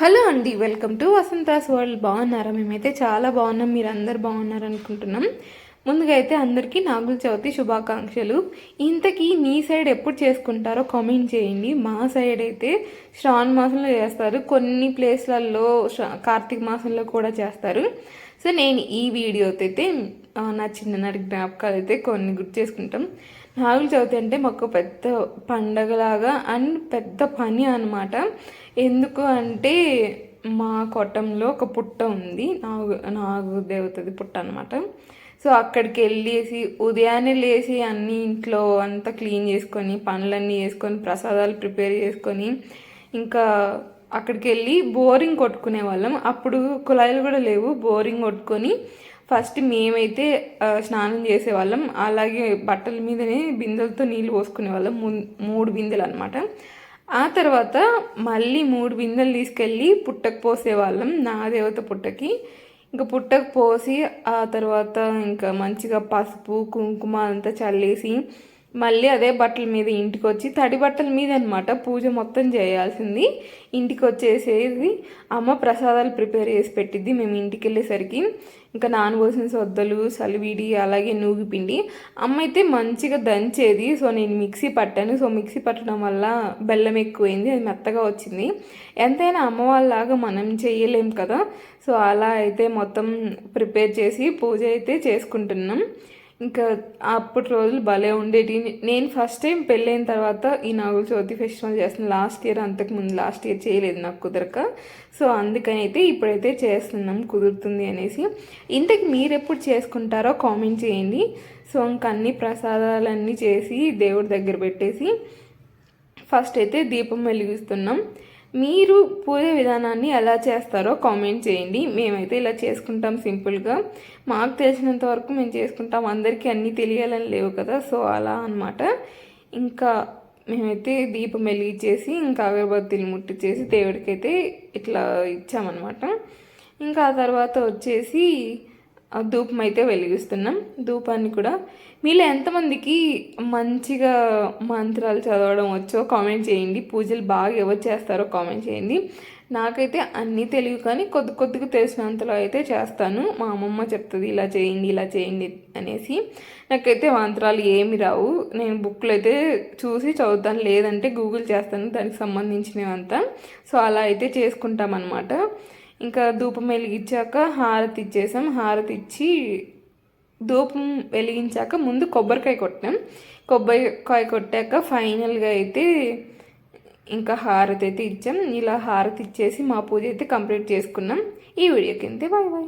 Hello అండి welcome to Vasantha's world. బాగున్నారా? మేమైతే చాలా బాగున్నాం. మీరు అందరు బాగున్నారు అనుకుంటున్నాం ముందుగా అయితే అందరికీ నాగుల చవితి శుభాకాంక్షలు. ఇంతకీ మీ సైడ్ ఎప్పుడు చేసుకుంటారో కామెంట్ చేయండి. మా సైడ్ అయితే శ్రావణ మాసంలో చేస్తారు. కొన్ని ప్లేస్లలో కార్తీక మాసంలో కూడా చేస్తారు. సో నేను ఈ వీడియోతో అయితే నా చిన్ననాటి జ్ఞాపకాలు అయితే కొన్ని గుర్తు చేసుకుంటాం. నాగుల చవితి అంటే మాకు పెద్ద పండగలాగా అండ్ పెద్ద పని అనమాట ఎందుకు అంటే మా కొట్టంలో ఒక పుట్ట ఉంది. నాగు నాగు దేవతది పుట్ట అనమాట సో అక్కడికి వెళ్ళేసి ఉదయాన్నే లేచి అన్ని ఇంట్లో అంతా క్లీన్ చేసుకొని పనులన్నీ చేసుకొని ప్రసాదాలు ప్రిపేర్ చేసుకొని ఇంకా అక్కడికి వెళ్ళి బోరింగ్ కొట్టుకునే వాళ్ళం. అప్పుడు కుళాయిలు కూడా లేవు. బోరింగ్ కొట్టుకొని ఫస్ట్ మేమైతే స్నానం చేసేవాళ్ళం అలాగే బట్టల మీదనే బిందెలతో నీళ్ళు పోసుకునే వాళ్ళం. మూడు బిందెలు అనమాట ఆ తర్వాత మళ్ళీ మూడు బిందెలు తీసుకెళ్ళి పుట్టకు పోసేవాళ్ళం నా దేవత పుట్టకి. ఇంకా పుట్టకు పోసి ఆ తర్వాత ఇంకా మంచిగా పసుపు కుంకుమ అంతా చల్లేసి మళ్ళీ అదే బట్టల మీద ఇంటికి వచ్చి తడి బట్టల మీద అనమాట పూజ మొత్తం చేయాల్సింది. ఇంటికి వచ్చేసేది అమ్మ ప్రసాదాలు ప్రిపేర్ చేసి పెట్టిద్ది. మేము ఇంటికి వెళ్ళేసరికి ఇంకా నానబోసిన సొద్దలు సలివిడి అలాగే నూగిపిండి అమ్మ అయితే మంచిగా దంచేది. సో నేను మిక్సీ పట్టాను. సో మిక్సీ పట్టడం వల్ల బెల్లం ఎక్కువైంది. అది మెత్తగా వచ్చింది. ఎంతైనా అమ్మ వాళ్ళలాగా మనం చేయలేం కదా. సో అలా అయితే మొత్తం ప్రిపేర్ చేసి పూజ అయితే చేసుకుంటున్నాం. ఇంకా అప్పటి రోజులు భలే ఉండేటి. నేను ఫస్ట్ టైం పెళ్ళైన తర్వాత ఈ నాగుల చవితి ఫెస్టివల్ చేస్తున్నాను లాస్ట్ ఇయర్ అంతకుముందు లాస్ట్ ఇయర్ చేయలేదు నాకు కుదరక. సో అందుకని అయితే ఇప్పుడైతే చేస్తున్నాం కుదురుతుంది అనేసి. ఇంతకు మీరు ఎప్పుడు చేసుకుంటారో కామెంట్ చేయండి. సో ఇంక అన్ని ప్రసాదాలన్నీ చేసి దేవుడి దగ్గర పెట్టేసి ఫస్ట్ అయితే దీపం వెలిగిస్తున్నాం. మీరు పూజ విధానాన్ని ఎలా చేస్తారో కామెంట్ చేయండి. మేమైతే ఇలా చేసుకుంటాం సింపుల్గా. మాకు తెలిసినంత వరకు మేము చేసుకుంటాం. అందరికీ అన్నీ తెలియాలని లేవు కదా సో అలా అనమాట ఇంకా మేమైతే దీపం వెలిగించేసి ఇంకా అగరబత్తిలు ముట్టించేసి దేవుడికైతే ఇట్లా ఇచ్చామన్నమాట. ఇంకా ఆ తర్వాత వచ్చేసి ధూపం అయితే వెలిగిస్తున్నాం. ధూపాన్ని కూడా మీలో ఎంతమందికి మంచిగా మంత్రాలు చదవడం వచ్చో కామెంట్ చేయండి. పూజలు బాగా ఎవరు చేస్తారో కామెంట్ చేయండి. నాకైతే అన్నీ తెలియదు కానీ కొద్ది కొద్దిగా తెలిసినంతలో అయితే చేస్తాను. మా అమ్మమ్మ చెప్తుంది ఇలా చేయండి ఇలా చేయండి అనేసి. నాకైతే మంత్రాలు ఏమి రావు. నేను బుక్లు అయితే చూసి చదువుతాను. లేదంటే గూగుల్ చేస్తాను. దానికి సంబంధించినవంతా. సో అలా అయితే చేసుకుంటామన్నమాట. ఇంకా ధూపం వెలిగించాక హారతి ఇచ్చేసాం. హారతి ఇచ్చి ధూపం వెలిగించాక ముందు కొబ్బరికాయ కొట్టాం కొబ్బరికాయ కొట్టాక ఫైనల్గా అయితే ఇంకా హారతి అయితే ఇచ్చాం. ఇలా హారతి ఇచ్చేసి మా పూజ అయితే కంప్లీట్ చేసుకున్నాం. ఈ వీడియోకి అంతే బాయ్ బాయ్